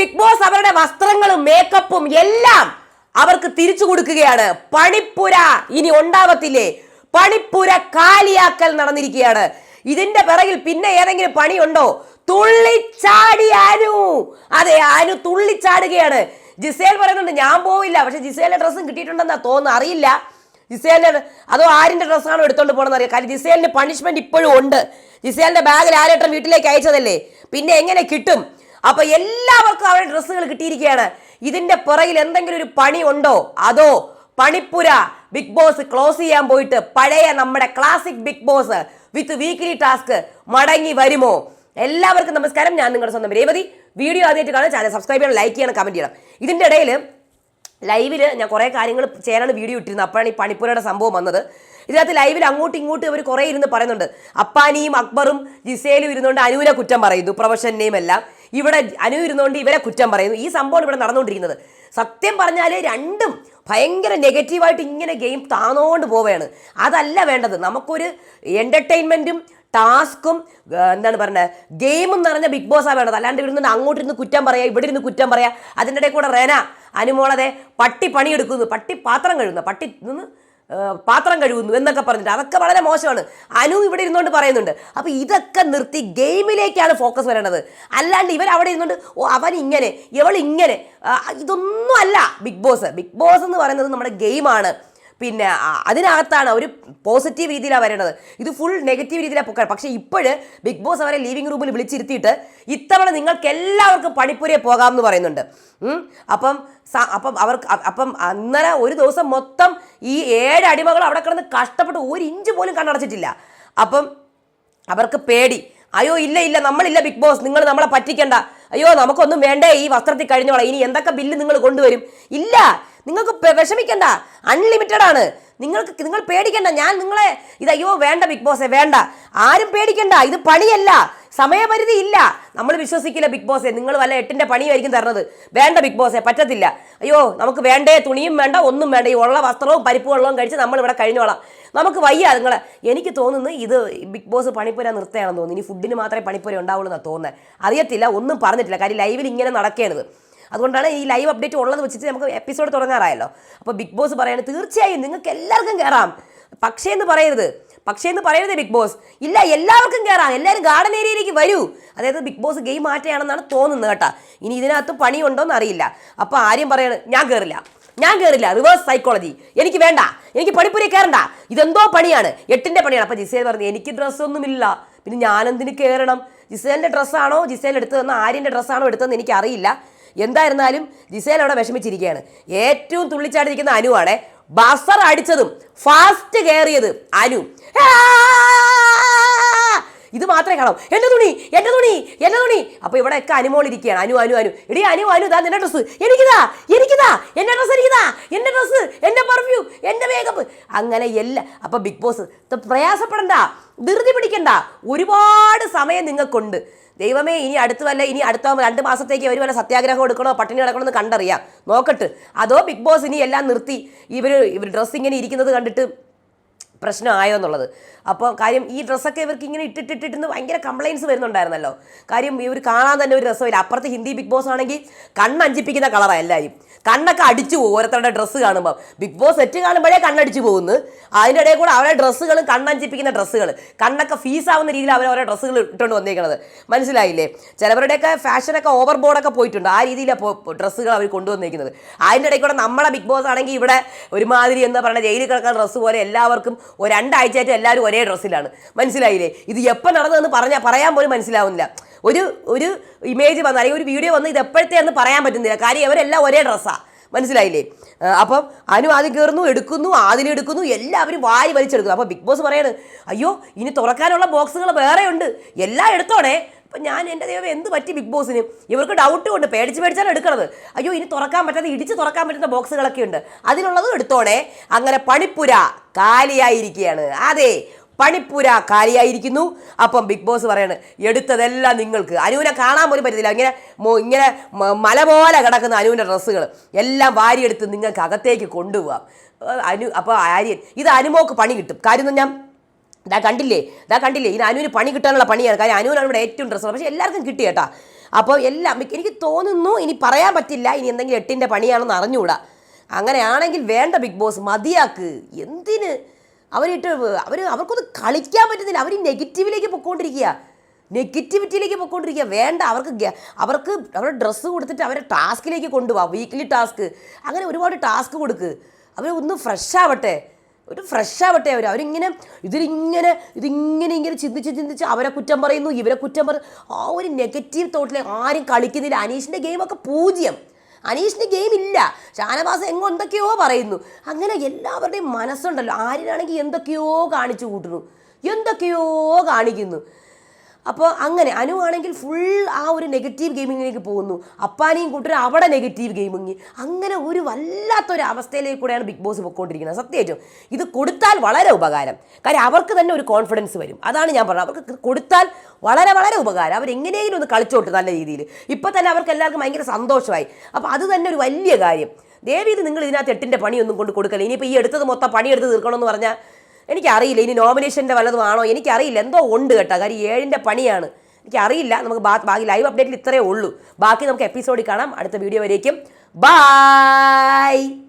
Big boss അവരുടെ വസ്ത്രങ്ങളും മേക്കപ്പും എല്ലാം അവർക്ക് തിരിച്ചു കൊടുക്കുകയാണ്. പണിപ്പുര ഇനി ഉണ്ടാവത്തില്ലേ? പണിപ്പുര കാലിയാക്കൽ നടന്നിരിക്കുകയാണ്. ഇതിന്റെ പിറകിൽ പിന്നെ ഏതെങ്കിലും പണിയുണ്ടോ? തുള്ളിച്ചാടി അനു. അതെ അനു തുള്ളിച്ചാടുകയാണ്. ജിസേൽ പറയുന്നുണ്ട് ഞാൻ പോവില്ല. പക്ഷെ ജിസേലിന്റെ ഡ്രസ്സും കിട്ടിയിട്ടുണ്ടെന്നാ തോന്നുന്നു. അറിയില്ല. ജിസേലിന്റെ അതോ ആരിന്റെ ഡ്രസ്സാണോ എടുത്തോണ്ട് പോകണമെന്ന് അറിയാം. കാര്യം ജിസേലിന്റെ പണിഷ്മെന്റ് ഇപ്പോഴും ഉണ്ട്. ജിസേലിന്റെ ബാഗിൽ ആരേട്ടൻ വീട്ടിലേക്ക് അയച്ചതല്ലേ? പിന്നെ എങ്ങനെ കിട്ടും? അപ്പൊ എല്ലാവർക്കും അവരുടെ ഡ്രസ്സുകൾ കിട്ടിയിരിക്കുകയാണ്. ഇതിന്റെ പുറയിൽ എന്തെങ്കിലും ഒരു പണി ഉണ്ടോ? അതോ പണിപ്പുര ബിഗ് ബോസ് ക്ലോസ് ചെയ്യാൻ പോയിട്ട് പഴയ നമ്മുടെ classic Bigg Boss with weekly task മടങ്ങി വരുമോ? എല്ലാവർക്കും നമസ്കാരം. ഞാൻ നിങ്ങളുടെ സ്വന്തം രേവതി. വീഡിയോ ആദ്യമായിട്ട് കാണാൻ ചാനൽ സബ്സ്ക്രൈബ് ചെയ്യണം ലൈക്ക് ചെയ്യണം കമന്റ് ചെയ്യണം. ഇതിന്റെ ഇടയിൽ ലൈവിൽ ഞാൻ കുറേ കാര്യങ്ങൾ ചെയ്യാനാണ് വീഡിയോ ഇട്ടിരുന്നത്. അപ്പോഴാണ് ഈ പണിപ്പുരയുടെ സംഭവം വന്നത്. ഇതിനകത്ത് ലൈവിൽ അങ്ങോട്ടും ഇങ്ങോട്ടും ഇവർ കുറേ ഇരുന്ന് പറയുന്നുണ്ട്. അപ്പാനിയും അക്ബറും ജിസേലും ഇരുന്നുകൊണ്ട് അനുവിനെ കുറ്റം പറയുന്നു പ്രൊഫഷനെയും എല്ലാം. ഇവിടെ അനു ഇരുന്നുകൊണ്ട് ഇവരെ കുറ്റം പറയുന്നു. ഈ സംഭവമാണ് ഇവിടെ നടന്നുകൊണ്ടിരിക്കുന്നത്. സത്യം പറഞ്ഞാൽ രണ്ടും ഭയങ്കര നെഗറ്റീവായിട്ട് ഇങ്ങനെ ഗെയിം താന്നോണ്ട് പോവുകയാണ്. അതല്ല വേണ്ടത്. നമുക്കൊരു എന്റർടൈൻമെന്റും ടാസ്ക്കും എന്താണ് പറയുന്നത് ഗെയിമും നിറഞ്ഞ ബിഗ് ബോസാണ് വേണ്ടത്. അല്ലാണ്ട് അങ്ങോട്ട് ഇരുന്ന് കുറ്റം പറയാം ഇവിടെ ഇരുന്ന് കുറ്റം പറയാം. അതിന്റെ ഇടയിൽ കൂടെ റേന അനുമോളതെ പട്ടി പണിയെടുക്കുന്നു. പട്ടി പാത്രം കഴുകുന്നു. പട്ടി നിന്ന് ആ, പാത്രം കഴുകുന്നു എന്നൊക്കെ പറഞ്ഞിട്ട് അതൊക്കെ വളരെ മോശമാണ്. അനു ഇവിടെ ഇരുന്നുകൊണ്ട് പറയുന്നുണ്ട്. അപ്പോൾ ഇതൊക്കെ നിർത്തി ഗെയിമിലേക്കാണ് ഫോക്കസ് വരേണ്ടത്. അല്ലാണ്ട് ഇവർ അവിടെ ഇരുന്നുകൊണ്ട് ഓ അവൻ ഇങ്ങനെ ഇവൾ ഇതൊന്നും അല്ല ബിഗ് ബോസ്. ബിഗ് ബോസ് എന്ന് പറയുന്നത് നമ്മുടെ ഗെയിമാണ്. പിന്നെ അതിനകത്താണ് ഒരു പോസിറ്റീവ് രീതിയിലാണ് വരുന്നത് ഇത് ഫുൾ നെഗറ്റീവ് രീതിയിലാണ് പൊക്കാൻ പക്ഷേ ഇപ്പോഴ് ബിഗ് ബോസ് അവരെ ലിവിംഗ് റൂമിൽ വിളിച്ചിരുത്തിയിട്ട് ഇത്തവണ നിങ്ങൾക്ക് എല്ലാവർക്കും പണിപ്പുരയെ പോകാമെന്ന് പറയുന്നുണ്ട്. അപ്പം അപ്പം അവർക്ക് അപ്പം അന്നേരം ഒരു ദിവസം മൊത്തം ഈ ഏഴ് അടിമകൾ അവിടെ കിടന്ന് കഷ്ടപ്പെട്ട് ഒരു ഇഞ്ച് പോലും കണ്ണടച്ചിട്ടില്ല. അപ്പം അവർക്ക് പേടി. അയ്യോ ഇല്ല ഇല്ല നമ്മളില്ല ബിഗ് ബോസ് നിങ്ങൾ നമ്മളെ പറ്റിക്കണ്ട. അയ്യോ നമുക്കൊന്നും വേണ്ടേ ഈ വസ്ത്രത്തിൽ കഴിഞ്ഞോളാം. ഇനി എന്തൊക്കെ ബില്ല് നിങ്ങൾ കൊണ്ടുവരും? ഇല്ല നിങ്ങൾക്ക് വിഷമിക്കണ്ട. അൺലിമിറ്റഡ് ആണ്. നിങ്ങൾക്ക് നിങ്ങൾ പേടിക്കണ്ട. ഞാൻ നിങ്ങളെ ഇത് അയ്യോ വേണ്ട ബിഗ് ബോസേ വേണ്ട. ആരും പേടിക്കണ്ട. ഇത് പണിയല്ല. സമയപരിധി ഇല്ല. നമ്മൾ വിശ്വസിക്കില്ല ബിഗ് ബോസെ. നിങ്ങൾ വല്ല എട്ടിന്റെ പണിയായിരിക്കും തരുന്നത് വേണ്ട ബിഗ് ബോസെ പറ്റത്തില്ല. അയ്യോ നമുക്ക് വേണ്ടേ തുണിയും വേണ്ട ഒന്നും വേണ്ട. ഈ ഉള്ള വസ്ത്രവും പരിപ്പ് വെള്ളവും കഴിച്ച് നമ്മൾ ഇവിടെ കഴിഞ്ഞോളാം. നമുക്ക് വയ്യ നിങ്ങളെ. എനിക്ക് തോന്നുന്നു ഇത് ബിഗ് ബോസ് പണിപ്പുര നിർത്തുകയാണെന്ന് തോന്നുന്നു. ഇനി ഫുഡിന് മാത്രമേ പണിപ്പുര ഉണ്ടാവുള്ളൂ എന്നാണ് തോന്നുന്നത് അറിയത്തില്ല ഒന്നും പറഞ്ഞിട്ടില്ല. കാര്യം ലൈവിൽ ഇങ്ങനെ നടക്കുകയാണിത് അതുകൊണ്ടാണ് ഈ ലൈവ് അപ്ഡേറ്റ് ഉള്ളത് വെച്ചിട്ട് നമുക്ക് എപ്പിസോഡ് തുടങ്ങാറായല്ലോ. അപ്പോൾ ബിഗ് ബോസ് പറയുന്നത് തീർച്ചയായും നിങ്ങൾക്ക് എല്ലാവർക്കും കയറാം പക്ഷേ എന്ന് പറയരുത്. പക്ഷേ എന്ന് പറയരുത് ബിഗ് ബോസ് ഇല്ല എല്ലാവർക്കും കയറാം എല്ലാവരും ഗാർഡൻ ഏരിയയിലേക്ക് വരൂ. അതായത് ബിഗ് ബോസ് ഗെയിം മാറ്റുകയാണെന്നാണ് തോന്നുന്നത് കേട്ടോ. ഇനി ഇതിനകത്ത് പണിയുണ്ടോ എന്ന് അറിയില്ല. അപ്പോൾ ആരും പറയണത് ഞാൻ കയറില്ല ഞാൻ കയറില്ല റിവേഴ്സ് സൈക്കോളജി എനിക്ക് വേണ്ട. എനിക്ക് പണിപ്പുരി കയറണ്ട ഇതെന്തോ പണിയാണ്. എട്ടിന്റെ പണിയാണ്. അപ്പോൾ ജിസേൽ പറഞ്ഞു എനിക്ക് ഡ്രസ്സൊന്നുമില്ല പിന്നെ ഞാനെന്തിന് കയറണം ജിസേലിന്റെ ഡ്രസ്സാണോ? ജിസേൽ എടുത്തതെന്ന് ആര്യന്റെ ഡ്രസ്സാണോ എടുത്തതെന്ന് എനിക്കറിയില്ല. എന്തായിരുന്നാലും ജിസേൽ അവിടെ വിഷമിച്ചിരിക്കുകയാണ്. ഏറ്റവും തുള്ളിച്ചാടിയിരിക്കുന്ന അനുവാണ് ബസർ അടിച്ചതും ഫാസ്റ്റ് കയറിയത് അനു. മാത്രമേ കാണാം എന്റെ തുണി എന്റെ തുണി എന്റെ തുണി. അപ്പൊ ഇവിടെ ഒക്കെ അനുമോൾ ഇരിക്കുകയാണ്. അനു അനു അനു. എടി അനു അനു ഇതാ നിന്റെ ഡ്രസ്സ് എനിക്കിതാ എനിക്കിതാ. എന്റെ ഡ്രസ്സ് എനിക്കിതാ. എന്റെ ഡ്രസ്സ് എന്റെ പെർഫ്യൂം എന്റെ മേക്കപ്പ് അങ്ങനെ എല്ലാ അപ്പൊ ബിഗ് ബോസ് പ്രയാസപ്പെടണ്ട. ധൃതി പിടിക്കണ്ട. ഒരുപാട് സമയം നിങ്ങൾക്കുണ്ട്. ദൈവമേ ഇനി അടുത്ത് വല്ല ഇനി അടുത്ത രണ്ട് മാസത്തേക്ക് അവർ വല്ല സത്യാഗ്രഹം എടുക്കണോ പട്ടിണി കിടക്കണോ എന്ന് കണ്ടറിയാം. നോക്കട്ട്. അതോ ബിഗ് ബോസ് ഇനി എല്ലാം നിർത്തി. ഇവർ ഇവർ ഡ്രസ്സ് ഇങ്ങനെ ഇരിക്കുന്നത് കണ്ടിട്ട് പ്രശ്നമായോ എന്നുള്ളത്. അപ്പോൾ കാര്യം ഈ ഡ്രസ്സൊക്കെ ഇവർക്ക് ഇങ്ങനെ ഇട്ടിട്ടിട്ടിട്ടെന്ന് ഭയങ്കര കംപ്ലയിൻസ് വരുന്നുണ്ടായിരുന്നല്ലോ. കാര്യം ഇവർ കാണാൻ തന്നെ ഒരു രസമില്ല. അപ്പുറത്ത് ഹിന്ദി ബിഗ് ബോസ് ആണെങ്കിൽ കണ്ണഞ്ചിപ്പിക്കുന്ന കളറാണ് എല്ലാവരും കണ്ണൊക്കെ അടിച്ചു പോകും ഓരോരുത്തരുടെ ഡ്രസ്സ് കാണുമ്പോൾ ബിഗ് ബോസ് സെറ്റ് കാണുമ്പോഴേ കണ്ണടിച്ചു പോകുന്നു. അതിന്റെ ഇടയിൽ കൂടെ അവരുടെ ഡ്രസ്സുകളും കണ്ണഞ്ചിപ്പിക്കുന്ന ഡ്രസ്സുകൾ. കണ്ണൊക്കെ ഫീസാവുന്ന രീതിയിൽ അവർ ഓരോ ഡ്രസ്സുകൾ ഇട്ടുകൊണ്ട് വന്നേക്കണത്. മനസ്സിലായില്ലേ? ചിലവരുടെയൊക്കെ ഫാഷനൊക്കെ ഓവർ ബോർഡൊക്കെ പോയിട്ടുണ്ട്. ആ രീതിയിലാണ് ഡ്രസ്സുകൾ അവർ കൊണ്ടുവന്നേക്കുന്നത് അതിന്റെ ഇടയിൽ കൂടെ നമ്മളെ ബിഗ് ബോസ് ആണെങ്കിൽ ഇവിടെ ഒരുമാതിരി എന്താ പറയുക ജയിലിൽ കിടക്കുന്ന ഡ്രസ്സ് പോലെ എല്ലാവർക്കും ഒരു രണ്ടാഴ്ചയായിട്ട് എല്ലാവരും ഒരേ ഡ്രസ്സിലാണ്. മനസ്സിലായില്ലേ? ഇത് എപ്പോൾ നടന്നതെന്ന് പറഞ്ഞാൽ പറയാൻ പോലും മനസ്സിലാവുന്നില്ല. ഒരു ഒരു ഇമേജ് വന്ന് അല്ലെങ്കിൽ ഒരു വീഡിയോ വന്ന് ഇത് എപ്പോഴത്തെ എന്ന് പറയാൻ പറ്റുന്നില്ല. കാര്യം ഇവരെല്ലാം ഒരേ ഡ്രസ്സാണ് മനസ്സിലായില്ലേ? അപ്പം അനു ആദ്യം കയറുന്നു എടുക്കുന്നു ആദ്യം എടുക്കുന്നു എല്ലാവരും വാരി വലിച്ചെടുക്കുന്നു. അപ്പോൾ ബിഗ് ബോസ് പറയാണ് അയ്യോ ഇനി തുറക്കാനുള്ള ബോക്സുകൾ വേറെ ഉണ്ട് എല്ലാം എടുത്തോടെ അപ്പം ഞാൻ എന്റെ ദൈവം എന്ത് പറ്റി ബിഗ് ബോസിന്? ഇവർക്ക് ഡൗട്ട് ഉണ്ട്. പേടിച്ച് പേടിച്ചാണ് എടുക്കണത്. അയ്യോ ഇനി തുറക്കാൻ പറ്റാതെ ഇടിച്ച് തുറക്കാൻ പറ്റുന്ന ബോക്സുകളൊക്കെ ഉണ്ട്. അതിനുള്ളതും എടുത്തോടെ അങ്ങനെ പണിപ്പുര കാലിയായിരിക്കുകയാണ്. അതെ പണിപ്പുര കാലിയായിരിക്കുന്നു. അപ്പം ബിഗ് ബോസ് പറയാണ് എടുത്തതെല്ലാം നിങ്ങൾക്ക്. അനുവിനെ കാണാൻ പോലും പറ്റത്തില്ല. ഇങ്ങനെ ഇങ്ങനെ മല പോലെ കിടക്കുന്ന അനുവിന്റെ ഡ്രസ്സുകൾ എല്ലാം വാരിയെടുത്ത് നിങ്ങൾക്ക് അകത്തേക്ക് കൊണ്ടുപോകാം അനു അപ്പോൾ ആര്യൻ ഇത് അനുമോക്ക് പണി കിട്ടും. കാര്യം ഞാൻ ഇതാ കണ്ടില്ലേ ഇതാ കണ്ടില്ലേ ഇത് അനുവിന് പണി കിട്ടാനുള്ള പണിയാണ്. കാര്യം അനുവിനാണ് ഇവിടെ ഏറ്റവും ഡ്രസ്സ് പക്ഷേ എല്ലാവർക്കും കിട്ടി കേട്ടാ. അപ്പോൾ എല്ലാം എനിക്ക് തോന്നുന്നു ഇനി പറയാൻ പറ്റില്ല ഇനി എന്തെങ്കിലും എട്ടിന്റെ പണിയാണെന്ന് അറിഞ്ഞുകൂടാ. അങ്ങനെയാണെങ്കിൽ വേണ്ട ബിഗ് ബോസ് മതിയാക്ക്. എന്തിന്? അവരിട്ട് അവർ അവർക്കൊന്നും കളിക്കാൻ പറ്റുന്നില്ല. അവർ നെഗറ്റീവിലേക്ക് പൊയ്ക്കൊണ്ടിരിക്കുക നെഗറ്റിവിറ്റിയിലേക്ക് പൊയ്ക്കൊണ്ടിരിക്കുക വേണ്ട അവർക്ക് അവർക്ക് അവരുടെ ഡ്രസ്സ് കൊടുത്തിട്ട് അവരെ ടാസ്കിലേക്ക് കൊണ്ടുപോകാം വീക്ക്ലി ടാസ്ക് അങ്ങനെ ഒരുപാട് ടാസ്ക് കൊടുക്ക്. അവർ ഒന്ന് ഫ്രഷ് ആവട്ടെ. ഒരു ഫ്രഷ് ആവട്ടെ അവർ അവരിങ്ങനെ ഇതിലിങ്ങനെ ഇതിങ്ങനെ ഇങ്ങനെ ചിന്തിച്ച് ചിന്തിച്ച് അവരെ കുറ്റം പറയുന്നു ഇവരെ കുറ്റം പറയുന്നു ആ ഒരു നെഗറ്റീവ് തോട്ടിൽ ആരും കളിക്കുന്നില്ല. അനീഷിന്റെ ഗെയിമൊക്കെ പൂജ്യം. അനീഷിന് ഗെയിം ഇല്ല ഷാനവാസ് എങ്ങോ എന്തൊക്കെയോ പറയുന്നു. അങ്ങനെ എല്ലാവരുടെയും മനസ്സുണ്ടല്ലോ. ആരിനാണെങ്കിൽ എന്തൊക്കെയോ കാണിച്ചു കൂട്ടുന്നു. എന്തൊക്കെയോ കാണിക്കുന്നു. അപ്പോൾ അങ്ങനെ അനു ആണെങ്കിൽ ഫുൾ ആ ഒരു നെഗറ്റീവ് ഗെയിമിങ്ങിലേക്ക് പോകുന്നു. അപ്പാനിയും കൂട്ടരും അവിടെ നെഗറ്റീവ് ഗെയിമിങ് അങ്ങനെ ഒരു വല്ലാത്തൊരു അവസ്ഥയിലേക്ക് കൂടെയാണ് ബിഗ് ബോസ് പൊയ്ക്കൊണ്ടിരിക്കുന്നത് സത്യമായിട്ടും ഇത് കൊടുത്താൽ വളരെ ഉപകാരം. കാര്യം അവർക്ക് തന്നെ ഒരു കോൺഫിഡൻസ് വരും. അതാണ് ഞാൻ പറഞ്ഞത്. അവർക്ക് കൊടുത്താൽ വളരെ വളരെ ഉപകാരം. അവരെങ്ങനെയെങ്കിലും ഒന്ന് കളിച്ചോട്ട് നല്ല രീതിയിൽ. ഇപ്പം തന്നെ അവർക്ക് എല്ലാവർക്കും ഭയങ്കര സന്തോഷമായി. അപ്പോൾ അത് തന്നെ ഒരു വലിയ കാര്യം. ദേവി ഇത് നിങ്ങൾ ഇതിനകത്ത് എട്ടിന്റെ പണിയൊന്നും കൊണ്ട് കൊടുക്കല്ല? ഇനിയിപ്പോൾ ഈ എടുത്തത് മൊത്തം പണിയെടുത്ത് തീർക്കണമെന്ന് പറഞ്ഞാൽ എനിക്കറിയില്ല ഇനി നോമിനേഷന്റെ വല്ലതും ആണോ? എനിക്കറിയില്ല എന്തോ ഉണ്ട് കേട്ടോ. കാര്യം ഏഴിന്റെ പണിയാണ്. എനിക്കറിയില്ല നമുക്ക് ബാക്കി ലൈവ് അപ്ഡേറ്റിൽ ഇത്രയേ ഉള്ളൂ. ബാക്കി നമുക്ക് എപ്പിസോഡിൽ കാണാം. അടുത്ത വീഡിയോ വരേക്കും. ബായ്